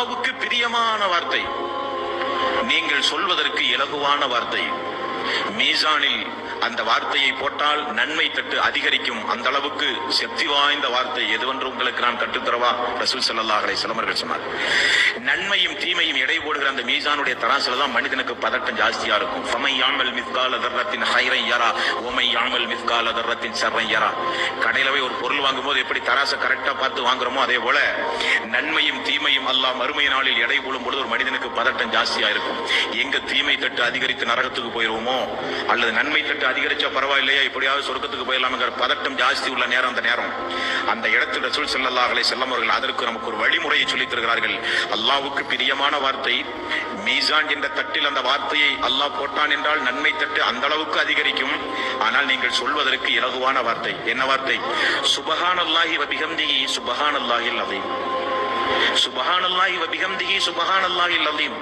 அல்லாவுக்கு பிரியமான வார்த்தை. நீங்கள் சொல்வதற்கு இலகுவான வார்த்தை. மீசானில் அந்த வார்த்தையை போட்டால் நன்மை தட்டு அதிகரிக்கும் அந்த அளவுக்கு சக்தி வாய்ந்த வார்த்தை எதுவென்று உங்களுக்கு நான் கற்றுத்தரவா? ரசூல் ஸல்லல்லாஹு அலைஹி வஸல்லம் சொன்னார். நன்மையும் தீமையும் எடை போடுகிற அந்த மீசானுடைய தராசுல தான் மனிதனுக்கு பதட்டம் ஜாஸ்தியா இருக்கும். ஃபமை யாமல் மிஸ்கால தர்ரத்தின் ஹைரை யாரா ஓமை யாமல் மிஸ்கால தர்ரத்தின் சர்ரை யாரா. கடையில போய் ஒரு பொருள் வாங்கும்போது எப்படி தராசை கரெக்டா பார்த்து வாங்குறோமோ அதே போல நன்மையும் தீமையும் அல்லாஹ் மறுமை நாளில் எடை போடும் பொழுது ஒரு மனிதனுக்கு பதட்டம் ஜாஸ்தியா இருக்கும். எங்க தீமை தட்டு அதிகரித்து நரகத்துக்கு போயிருவோமோ? அல்லது நன்மை தட்டு அதிகரிச்சா பரவாயில்லையா? இப்படியாவது சொர்க்கத்துக்கு போயிடலாம்ங்கிற பதட்டம் ஜாஸ்தி உள்ள நேரம் அந்த நேரம். அந்த இடத்தில் ரசூல் ஸல்லல்லாஹு செல்லம் அவர்கள் அதற்கு நமக்கு ஒரு வழிமுறையை சொல்லித் தருகிறார்கள். அல்லாவுக்கு பிரியமான வார்த்தை மீசான் என்ற தட்டில் அந்த வார்த்தையை அல்லாஹ் போட்டான் என்றால் நன்மை தட்டு அந்த அளவுக்கு அதிகரிக்கும். ஆனால் நீங்கள் சொல்வதற்கு இலகுவான வார்த்தை. என்ன வார்த்தை? சுபஹான் அல்லாஹி சுபஹானல்லாஹி சுபஹான் அல்லாஹில் அதையும் சுபஹான் அல்லாஹி வ சுபஹான் அல்லாஹில் அதையும்